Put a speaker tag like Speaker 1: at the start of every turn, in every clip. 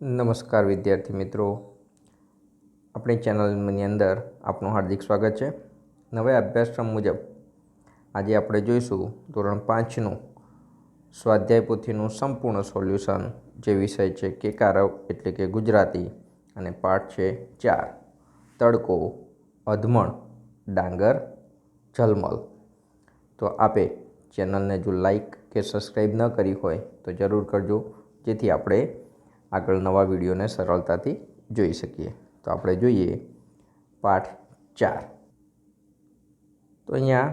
Speaker 1: નમસ્કાર વિદ્યાર્થી મિત્રો. આપણી ચેનલની અંદર આપનું હાર્દિક સ્વાગત છે. નવા અભ્યાસક્રમ મુજબ આજે આપણે જોઈશું ધોરણ પાંચનું સ્વાધ્યાય પોથીનું સંપૂર્ણ સોલ્યુશન. જે વિષય છે કે કારવ એટલે કે ગુજરાતી અને પાઠ છે ચાર. તડકો, અધમણ, ડાંગર જલમલ તો આપે ચેનલને જો લાઈક કે સબસ્ક્રાઈબ ન કરી હોય તો જરૂર કરજો. જેથી આપણે આગળ નવા વિડીયોને સરળતાથી જોઈ શકીએ. તો આપણે જોઈએ પાઠ ચાર. તો અહીંયા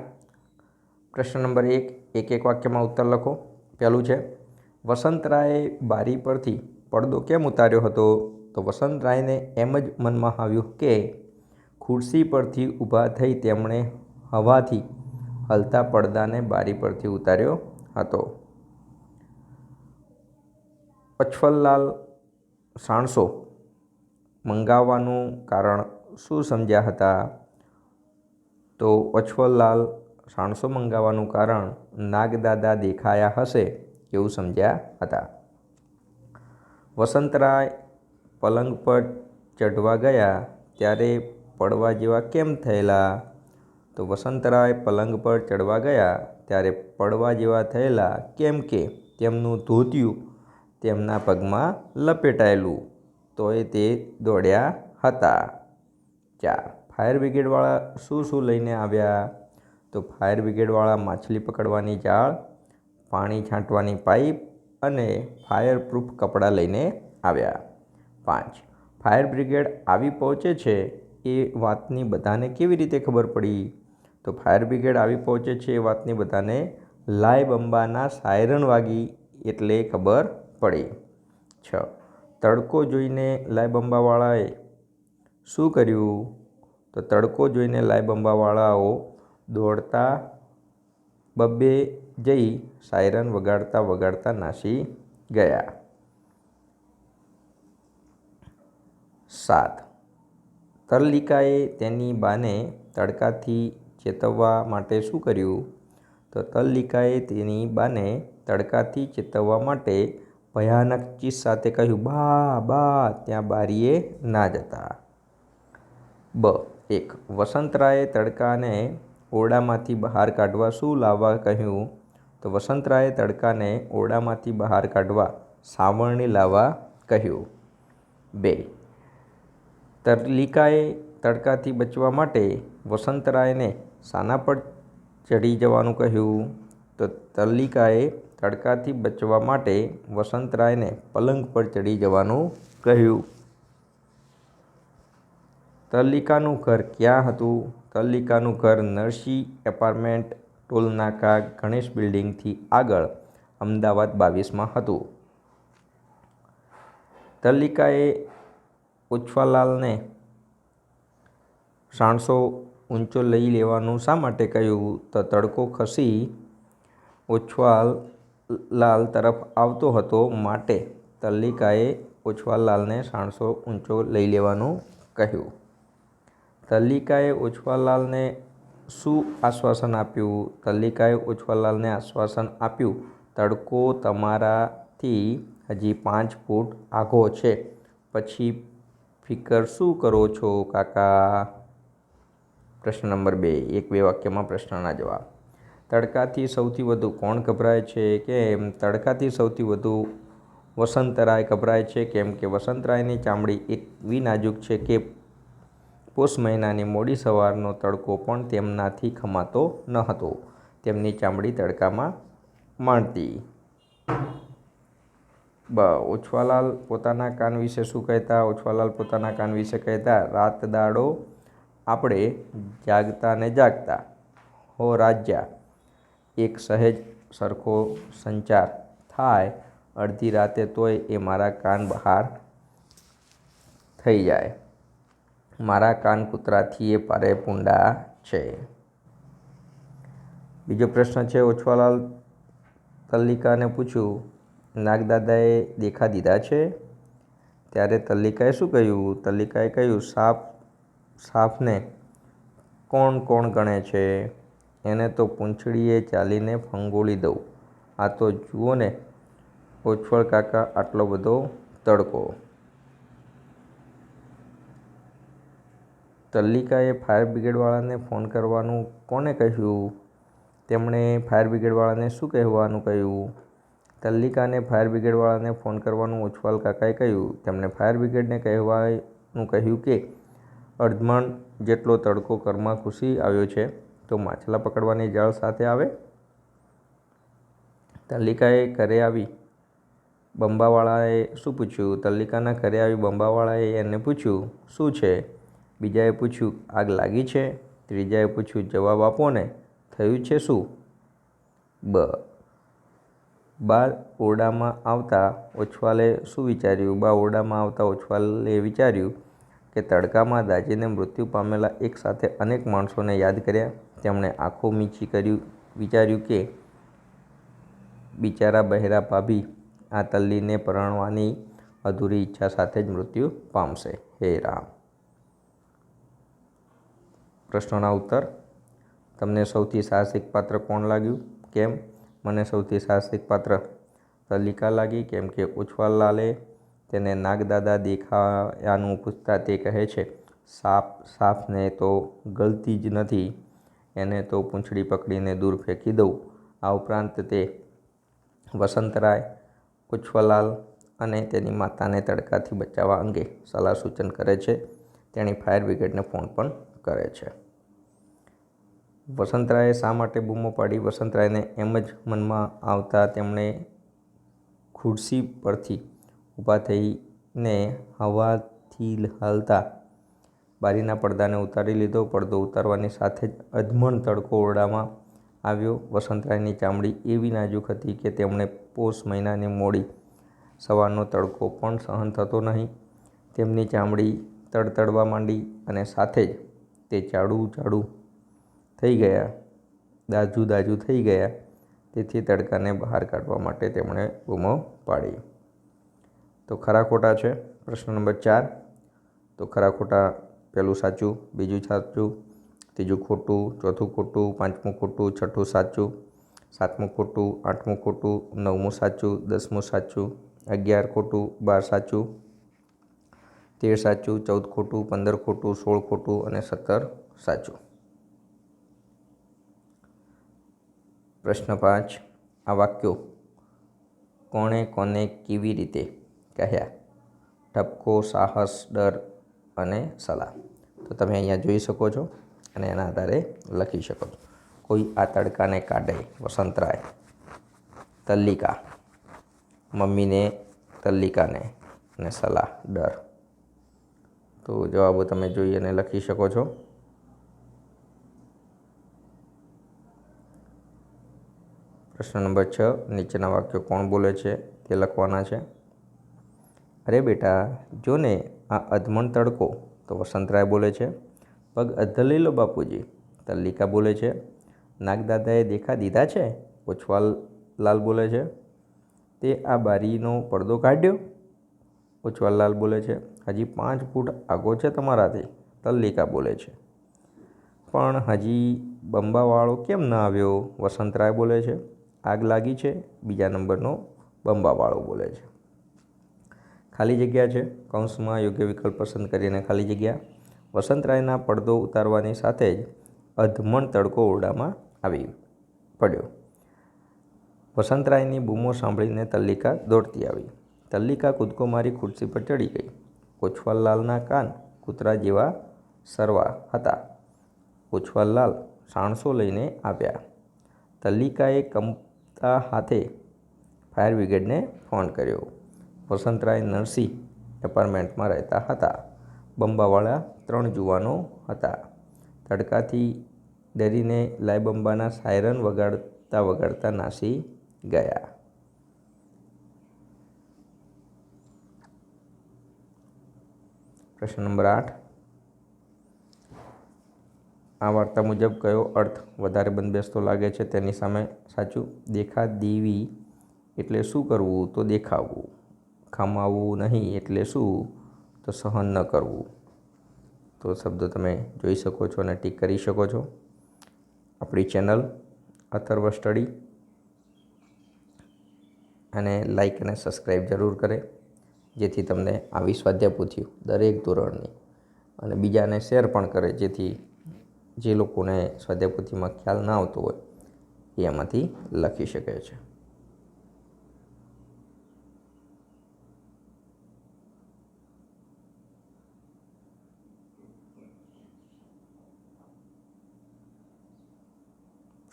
Speaker 1: પ્રશ્ન નંબર એક એક એક વાક્યમાં ઉત્તર લખો. પહેલું છે, વસંતરાયે બારી પરથી પડદો કેમ ઉતાર્યો હતો? તો વસંતરાયને એમ જ મનમાં આવ્યું કે ખુરશી પરથી ઊભા થઈ તેમણે હવાથી હલતા પડદાને બારી પરથી ઉતાર્યો હતો. પછવલલાલ સાણસો મંગાવવાનું કારણ શું સમજ્યા હતા? તો અછવલલાલ સાણસો મંગાવવાનું કારણ નાગદાદા દેખાયા હશે એવું સમજ્યા હતા. વસંતરાય પલંગ પર ચઢવા ગયા ત્યારે પડવા જેવા કેમ થયેલા? તો વસંતરાય પલંગ પર ચડવા ગયા ત્યારે પડવા જેવા થયેલા કેમ કે તેમનું ધોતિયું તેમના પગમાં લપેટાયેલું. તોય તે દોડ્યા હતા. ચાર, ફાયર બ્રિગેડવાળા શું શું લઈને આવ્યા? તો ફાયર બ્રિગેડવાળા માછલી પકડવાની જાળ પાણી છાંટવાની પાઇપ અને ફાયર પ્રૂફ કપડાં લઈને આવ્યા. પાંચ, ફાયર બ્રિગેડ આવી પહોંચે છે એ વાતની બધાને કેવી રીતે ખબર પડી? તો ફાયર બ્રિગેડ આવી પહોંચે છે એ વાતની બધાને લાય બંબાના સાયરન વાગી એટલે ખબર પડી. છ. તડકો જોઈને લાયબંબાવાળાએ શું કર્યું? તો તડકો જોઈને લાયબંબાવાળાઓ દોડતા બબ્બે જઈ સાયરન વગાડતા વગાડતા નાસી ગયા. સાત. તરલિકાએ તેની બાને તડકાથી ચેતવવા માટે શું કર્યું? તો તલ્લિકાએ તેની બાને તડકાથી ચેતવવા માટે ભયાનક ચીસ સાથે કહ્યું, બા બા, ત્યાં બારીએ ના જતા. બ. એક. વસંતરાયે તડકાને ઓરડામાંથી બહાર કાઢવા શું લાવવા કહ્યું? તો વસંતરાયે તડકાને ઓરડામાંથી બહાર કાઢવા સાવરણી લાવવા કહ્યું. બે. તરલિકાએ તડકાથી બચવા માટે વસંતરાયને સાના પર ચડી જવાનું કહ્યું. તો તલ્લિકાએ તડકાથી બચવા માટે વસંતરાયને પલંગ પર ચડી જવાનું કહ્યું. તલ્લિકાનું ઘર ક્યાં હતું? તલ્લિકાનું ઘર નરસી એપાર્ટમેન્ટ, ટોલનાકા, ગણેશ બિલ્ડિંગથી આગળ, અમદાવાદ બાવીસમાં હતું. તલ્લિકાએ ઉચ્છવાલાલને સાણસો ઊંચો લઈ લેવાનું શા માટે કહ્યું? તો તડકો ખસી ઓછવાલ લાલ તરફ આવતો હતો માટે તલ્લિકાએ ઓછવાલાલને સાણસો ઊંચો લઈ લેવાનું કહ્યું. તલ્લિકાએ ઓછવાલાલને શું આશ્વાસન આપ્યું? તલ્લિકાએ ઓછવાલાલને આશ્વાસન આપ્યું, તડકો તમારાથી હજી પાંચ ફૂટ આઘો છે. પછી ફિકર શું કરો છો, કાકા? પ્રશ્ન નંબર બે, એક બે વાક્યમાં પ્રશ્નના જવાબ. તડકાથી સૌથી વધુ કોણ ગભરાય છે? કે તડકાથી સૌથી વધુ વસંતરાય ગભરાય છે? કેમ કે વસંતરાયની ચામડી એટલી નાજુક છે કે પોષ મહિનાની મોડી સવારનો તડકો પણ તેમનાથી ખમાતો ન હતો. તેમની ચામડી તડકામાં માણતી. બ, ઓછવાલાલ પોતાના કાન વિશે શું કહેતા? ઓછવાલાલ પોતાના કાન વિશે કહેતા, રાત દાડો આપણે જાગતા ને જાગતા. હો રાજ્યા એક સહેજ સરખો સંચાર થાય અડધી રાતે તોય એ મારા કાન બહાર થઈ જાય. મારા કાન કૂતરાથી એ પારે પૂંડા છે. બીજો પ્રશ્ન છે ઓછવાલાલ તલ્લિકાને પૂછ્યું, નાગદાદાએ દેખા દીધા છે? ત્યારે તલ્લિકાએ શું કહ્યું? તલ્લિકાએ કહ્યું, સાપ, સાપને કોણ કોણ ગણે છે? એને તો પૂંછડીએ ચાલીને ફંગોળી દઉં. આ તો જુઓ ને ઓછવળ કાકા આટલો બધો તડકો. તલ્લિકાએ ફાયર બ્રિગેડવાળાને ફોન કરવાનું કોને કહ્યું? તેમણે ફાયર બ્રિગેડવાળાને શું કહેવાનું કહ્યું? તલ્લિકાને ફાયર બ્રિગેડવાળાને ફોન કરવાનું ઉછવાલ કાકાએ કહ્યું. તેમણે ફાયર બ્રિગેડને કહેવાનું કહ્યું કે અડધમણ જેટલો તડકો ઘરમાં ઘૂસી આવ્યો છે તો માછલા પકડવાની જાળ સાથે આવે. તલ્લિકાએ ઘરે આવી બંબાવાળાએ શું પૂછ્યું? તલ્લિકાના ઘરે આવી બંબાવાળાએ એને પૂછ્યું, શું છે? બીજાએ પૂછ્યું, આગ લાગી છે? ત્રીજાએ પૂછ્યું, જવાબ આપો ને, થયું છે શું? બ. બા ઓરડામાં આવતા ઓછવાલે શું વિચાર્યું? બા ઓરડામાં આવતા ઓછવાલે વિચાર્યું કે તડકામાં દાજીને મૃત્યુ પામેલા એક સાથે અનેક માણસોને યાદ કર્યા. તેમણે આંખો મીચી કર્યું, વિચાર્યું કે બિચારા બહેરા ભાભી આ તલ્લીને પરણવાની અધૂરી ઈચ્છા સાથે જ મૃત્યુ પામશે. હે રામ. પ્રશ્નોના ઉત્તર? તમને સૌથી સાહસિક પાત્ર કોણ લાગ્યું? કેમ? મને સૌથી સાહસિક પાત્ર તલ્લિકા લાગી, કેમ કે ઉછવાલાલે તેને નાગદાદા દેખાયાનું પૂછતા તે કહે છે, સાપ, સાપને તો ગલતી જ નથી. એને તો પૂંછડી પકડીને દૂર ફેંકી દઉં. આ ઉપરાંત તે વસંતરાય ઉચ્છ્વલાલ અને તેની માતાને તડકાથી બચાવવા અંગે સલાહ સૂચન કરે છે. તેણી ફાયર બ્રિગેડને ફોન પણ કરે છે. વસંતરાયે શા માટે બૂમો પાડી? વસંતરાયને એમ જ મનમાં આવતા તેમણે ખુરશી પરથી ઊભા થઈને હવાથી હાલતા બારીના પડદાને ઉતારી લીધો. પડદો ઉતારવાની સાથે જ અધમણ તડકો ઓરડામાં આવ્યો. વસંતરાયની ચામડી એવી નાજુક હતી કે તેમણે પોષ મહિનાની મોડી સવારનો તડકો પણ સહન થતો નહીં. તેમની ચામડી તડતડવા માંડી અને સાથે જ તે ચાડું ચાડું થઈ ગયા. દાજુ દાજુ થઈ ગયા. તેથી તડકાને બહાર કાઢવા માટે તેમણે બૂમો પાડી. તો ખરા ખોટા છે? પ્રશ્ન નંબર ચાર. તો ખરા ખોટા પહેલું સાચું, બીજું સાચું, ત્રીજું ખોટું, ચોથું ખોટું, પાંચમું ખોટું, છઠ્ઠું સાચું, સાતમું ખોટું, આઠમું ખોટું, નવમું સાચું, દસમું સાચું, અગિયાર ખોટું, બાર સાચું, તેર સાચું, ચૌદ ખોટું, પંદર ખોટું, સોળ ખોટું અને સત્તર સાચું. પ્રશ્ન પાંચ, આ વાક્યો કોણે કોને કેવી રીતે કહ્યા? ઠપકો, સાહસ, ડર અને સલાહ. તો તમે અહીંયા જોઈ શકો છો અને એના આધારે લખી શકો છો. કોઈ આ તડકાને કાઢે, વસંતરાય, તલ્લિકા. મમ્મીને તલ્લિકાને અને સલાહ, ડર. તો જવાબો તમે જોઈ અને લખી શકો છો. પ્રશ્ન નંબર છ, નીચેના વાક્યો કોણ બોલે છે? તે લખવાના છે. અરે બેટા જો ને આ અધમણ તડકો, તો વસંતરાય બોલે છે. પગ અધલીલો બાપુજી, તલ્લિકા બોલે છે. નાગદાદાએ દેખા દીધા છે? ઓછવાલ લાલ બોલે છે. તે આ બારીનો પડદો કાઢ્યો? ઓછવાલલાલ બોલે છે. હજી પાંચ ફૂટ આગો છે તમારાથી, તલ્લિકા બોલે છે. પણ હજી બંબાવાળો કેમ ન આવ્યો? વસંતરાય બોલે છે. આગ લાગી છે? બીજા નંબરનો બંબાવાળો બોલે છે. ખાલી જગ્યા છે. કૌંસમાં યોગ્ય વિકલ્પ પસંદ કરીને ખાલી જગ્યા. વસંતરાયના પડદો ઉતારવાની સાથે જ અધમણ તડકો ઓરડામાં આવી પડ્યો. વસંતરાયની બૂમો સાંભળીને તલ્લિકા દોડતી આવી. તલ્લિકા કૂદકો મારી ખુરશી પર ચડી ગઈ. કોછવાલલાલના કાન કૂતરા જેવા સરવા હતા. કોછવાલલાલ સાણસો લઈને આવ્યા. તલ્લિકાએ કંપતા હાથે ફાયર બ્રિગેડને ફોન કર્યો. વસંતરાય નરસિંહ એપાર્ટમેન્ટમાં રહેતા હતા. બંબાવાળા ત્રણ જુવાનો હતા. તડકાથી ડરીને લાયબંબાના સાયરન વગાડતા વગાડતા નાસી ગયા. પ્રશ્ન નંબર આઠ. આ વાર્તા મુજબ કયો અર્થ વધારે બંધબેસતો લાગે છે તેની સામે સાચું દેખા દેવી એટલે શું કરવું તો દેખાવવું ખમાવવું નહીં એટલે શું? તો સહન ન કરવું. તો શબ્દો તમે જોઈ શકો છો અને ટીક કરી શકો છો. આપણી ચેનલ અથર્વ સ્ટડી અને લાઈક અને સબસ્ક્રાઈબ જરૂર કરે, જેથી તમને આવી સ્વાધ્યાય દરેક ધોરણની અને બીજાને શેર પણ કરે, જેથી જે લોકોને સ્વાધ્યાયપોથીમાં ખ્યાલ ના આવતો હોય, એ એમાંથી લખી શકે છે.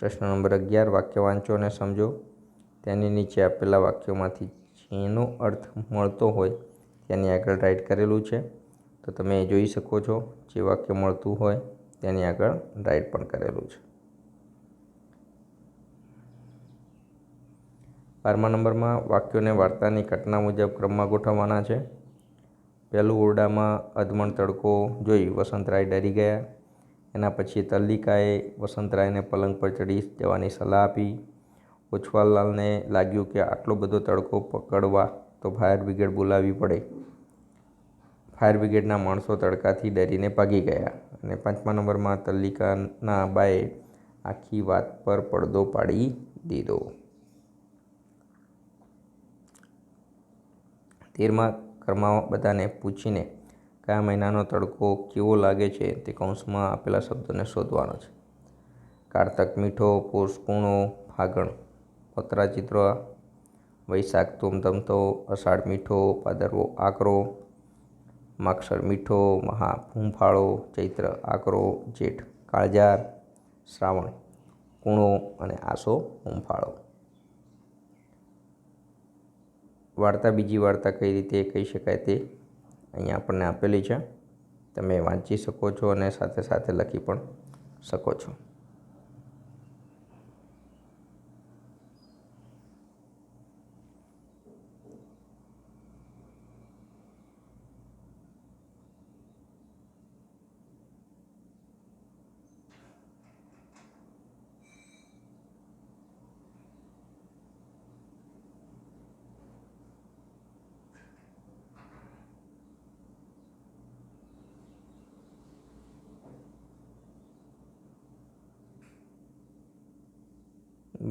Speaker 1: પ્રશ્ન નંબર અગિયાર, વાક્ય વાંચો અને સમજો. તેની નીચે આપેલા વાક્યોમાંથી જેનો અર્થ મળતો હોય તેની આગળ રાઇટ કરેલું છે. તો તમે જોઈ શકો છો, જે વાક્ય મળતું હોય તેની આગળ રાઇટ પણ કરેલું છે. બારમા નંબરમાં વાક્યોને વાર્તાની ઘટના મુજબ ક્રમમાં ગોઠવવાના છે. પહેલું ઓરડામાં અધમણ તડકો જોઈ વસંતરાય ડરી ગયા. એના પછી તલ્લિકાએ વસંતરાયને પલંગ પર ચડી જવાની સલાહ આપી. ઓછવાલાલને લાગ્યું કે આટલો બધો તડકો પકડવા તો ફાયર બ્રિગેડ બોલાવવી પડે. ફાયર બ્રિગેડના માણસો તડકાથી ડરીને ભાગી ગયા અને પાંચમા નંબરમાં તલ્લિકાના બાએ આખી વાત પર પડદો પાડી દીધો. તેરમાં કર્મા બધાને પૂછીને કયા મહિનાનો તડકો કેવો લાગે છે તે કૌંસમાં આપેલા શબ્દોને શોધવાનો છે. કારતક મીઠો પોષ કૂણો ફાગણ, પતરા ચિત્ર, વૈશાખ ધૂમધમતો, અષાઢ મીઠો, પાદરવો આકરો, માક્ષર મીઠો મહા ભૂંફાળો ચૈત્ર આકરો, જેઠ કાળજાર, શ્રાવણ, કૂણો અને આસો ફૂંફાળો વાર્તા બીજી વાર્તા કઈ રીતે કહી શકાય તે અહીંયા આપણને આપેલી છે. તમે વાંચી શકો છો અને સાથે સાથે લખી પણ શકો છો.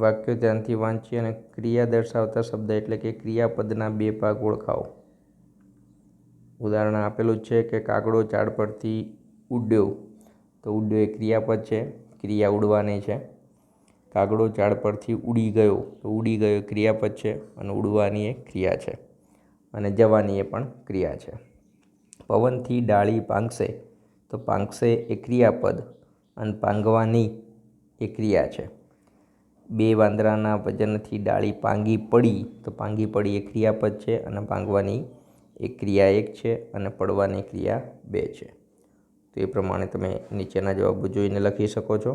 Speaker 1: વાક્યો ધ્યાનથી વાંચી અને ક્રિયા દર્શાવતા શબ્દ એટલે કે ક્રિયાપદના બે ભાગ ઓળખાવો. ઉદાહરણ આપેલું છે કે કાગડો ઝાડ પરથી ઉડ્યો. તો ઉડ્યો એ ક્રિયાપદ છે. ક્રિયા ઉડવાની છે. કાગડો ઝાડ પરથી ઉડી ગયો. તો ઉડી ગયો ક્રિયાપદ છે અને ઉડવાની એ ક્રિયા છે. અને જવાની એ પણ ક્રિયા છે. પવનથી ડાળી પાંગશે તો પાંગશે એ ક્રિયાપદ અને પાંગવાની એ ક્રિયા છે. બે વાંદરાના વજનથી ડાળી પાંગી પડી, તો પાંગી પડી એ ક્રિયાપદ છે અને પાંગવાની એ ક્રિયા એક છે અને પડવાની ક્રિયા બે છે. તો એ પ્રમાણે તમે નીચેના જવાબો જોઈને લખી શકો છો.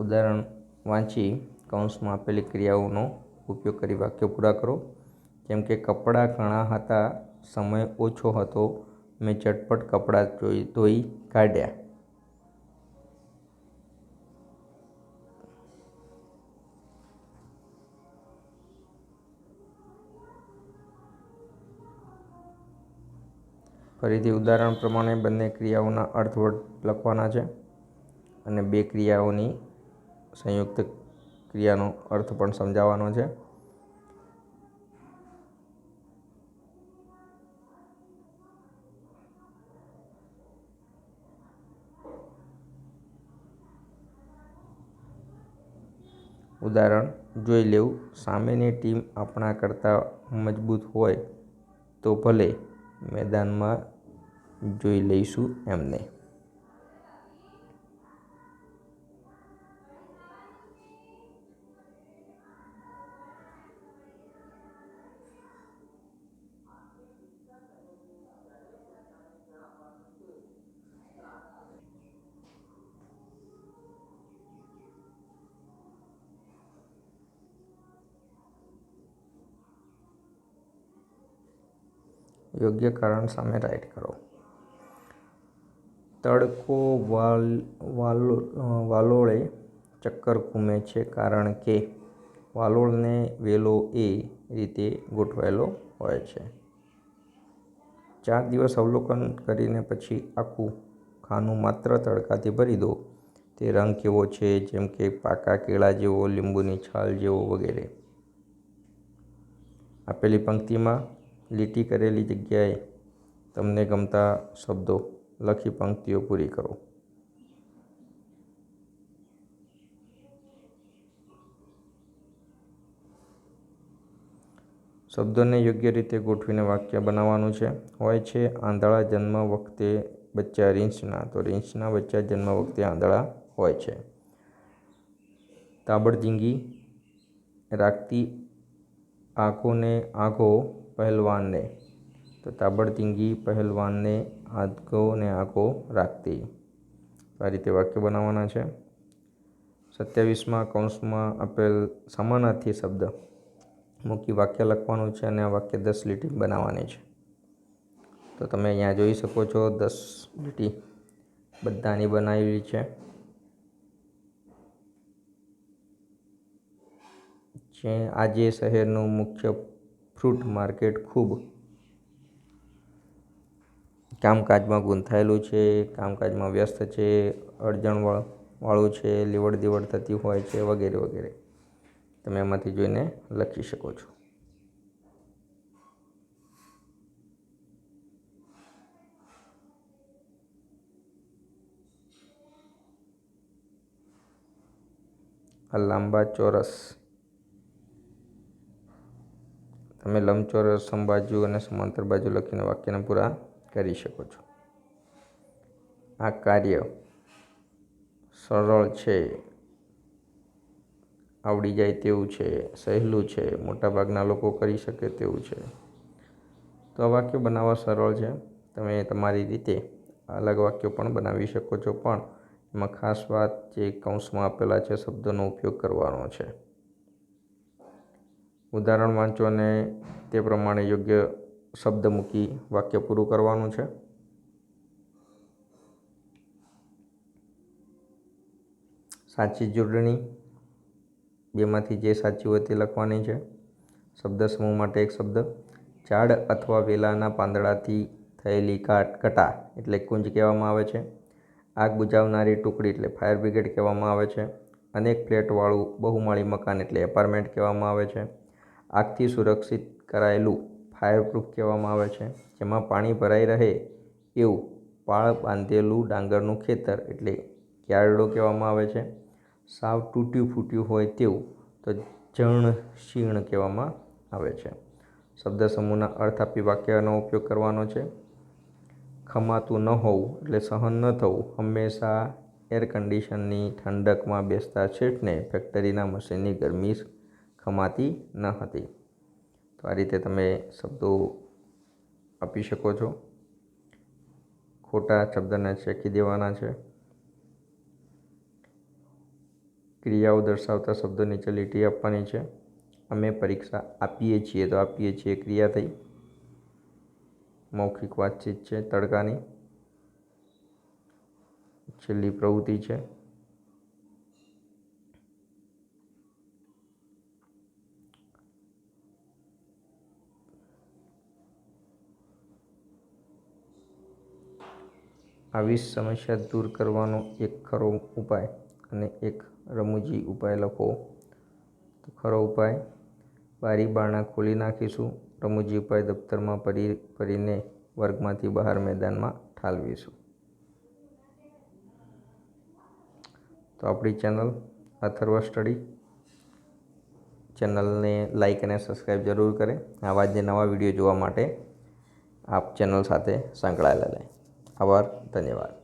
Speaker 1: ઉદાહરણ વાંચી કૌંસમાં આપેલી ક્રિયાઓનો ઉપયોગ કરી વાક્યો પૂરા કરો. જેમ કે, કપડાં ઘણા હતા, સમય ઓછો હતો, મેં ચટપટ કપડાં ધોઈ ધોઈ કાઢ્યા. ફરીથી ઉદાહરણ પ્રમાણે બંને ક્રિયાઓના અર્થવર્ડ લખવાના છે અને બે ક્રિયાઓની સંયુક્ત ક્રિયાનો અર્થ પણ સમજાવવાનો છે. ઉદાહરણ, જોઈ લેવું, સામેની ટીમ આપણા કરતાં મજબૂત હોય તો ભલે મેદાનમાં જોઈ લઈશું એમને. યોગ્ય કારણ સામે રાઇટ કરો. તડકો વાલ, વાલો વાલોળે ચક્કર ઘૂમે છે કારણ કે વાલોળને વેલો એ રીતે ગોઠવાયેલો હોય છે. ચાર દિવસ અવલોકન કરીને પછી આખું ખાનું માત્ર તડકાથી ભરી દો. તે રંગ કેવો છે? જેમ કે પાકા કેળા જેવો, લીંબુની છાલ જેવો વગેરે. આપેલી પંક્તિમાં લીટી કરેલી જગ્યાએ તમને ગમતા શબ્દો લખી પંક્તિઓ પૂરી કરો. શબ્દોને યોગ્ય રીતે ગોઠવીને વાક્ય બનાવવાનું છે. હોય છે, આંધળા જન્મ વખતે બચ્ચા રીંછના. તો રીંછના બચ્ચા જન્મ વખતે આંધળા હોય છે. તાબડધીંગી રાખતી આંખોને આંખો પહેલવાનને, તો તાબડતિંગી પહેલવાનને આંખોને આંખો રાખતી. આ રીતે વાક્ય બનાવવાના છે. સત્યાવીસમાં કૌંસમાં આપેલ સમાનાર્થી શબ્દ. મૂકી વાક્ય લખવાનું છે અને આ વાક્ય દસ લીટી બનાવવાની છે. તો તમે અહીંયા જોઈ શકો છો દસ લીટી બધાની બનાવેલી છે. જે આજે શહેરનું મુખ્ય ફ્રૂટ માર્કેટ ખૂબ કામકાજમાં ગૂંથાયેલું છે, કામકાજમાં વ્યસ્ત છે અડચણ વાળું છે, લેવડ દેવડ થતી હોય છે વગેરે વગેરે. તમે એમાંથી જોઈને લખી શકો છો. આ લાંબા ચોરસ તમે લંબચોરસ સમબાજુ અને સમાંતર બાજુ લખીને વાક્યને પૂરા કરી શકો છો. આ કાર્ય સરળ છે, આવડી જાય તેવું છે, સહેલું છે, મોટાભાગના લોકો કરી શકે તેવું છે. તો આ વાક્ય બનાવવા સરળ છે. તમે તમારી રીતે અલગ વાક્યો પણ બનાવી શકો છો, પણ એમાં ખાસ વાત જે કૌંસમાં આપેલા છે, શબ્દોનો ઉપયોગ કરવાનો છે. ઉદાહરણ વાંચો અને તે પ્રમાણે યોગ્ય શબ્દ મૂકી વાક્ય પૂરું કરવાનું છે. સાચી જોડણી બેમાંથી જે સાચી હોય તે લખવાની છે. શબ્દ સમૂહ માટે એક શબ્દ. ઝાડ અથવા વેલાના પાંદડાથી થયેલી કાટ, કટા એટલે કુંજ કહેવામાં આવે છે. આગ બુજાવનારી ટુકડી એટલે ફાયર બ્રિગેડ કહેવામાં આવે છે. અનેક ફ્લેટવાળું, બહુમાળી મકાન એટલે એપાર્ટમેન્ટ કહેવામાં આવે છે. આગથી સુરક્ષિત કરાયેલું ફાયરપ્રૂફ કહેવામાં આવે છે, જેમાં પાણી ભરાઈ રહે એવું પાળ બાંધેલું ડાંગરનું ખેતર એટલે ક્યારડો કહેવામાં આવે છે. સાવ તૂટ્યું ફૂટ્યું હોય તેવું તો જણ શીણ કહેવામાં આવે છે. શબ્દ સમૂહના અર્થ આપી વાક્યનો ઉપયોગ કરવાનો છે. ખમાતું ન હોવું એટલે સહન ન થવું. હંમેશા એર કન્ડિશનની ઠંડકમાં બેસતા છેટને ફેક્ટરીના મશીનની ગરમી ખમાતી ન હતી. તો આ રીતે તમે શબ્દો આપી શકો છો. ખોટા શબ્દને ચેકી દેવાના છે. ક્રિયાઓ દર્શાવતા શબ્દો નીચે લીટી આપવાની છે. અમે પરીક્ષા આપીએ છીએ તો આપીએ છીએ ક્રિયા થઈ. મૌખિક વાતચીત છે તડકાની. છેલ્લી પ્રવૃત્તિ છે. આવી સમસ્યા દૂર કરવાનો એક ખરો ઉપાય અને એક રમૂજી ઉપાય લખો. તો ખરો ઉપાય, બારી બારણા ખોલી નાખીશું, રમૂજી ઉપાય દફતરમાં પરી ભરીને વર્ગમાંથી બહાર મેદાનમાં ઠાલવીશું. તો આપણી ચેનલ અથર્વ સ્ટડી ચેનલને લાઈક અને સબસ્ક્રાઈબ જરૂર કરે. આવા જ નવા વીડિયો જોવા માટે આપ ચેનલ સાથે સંકળાયેલા રહે. આભાર ધન્યવાદ.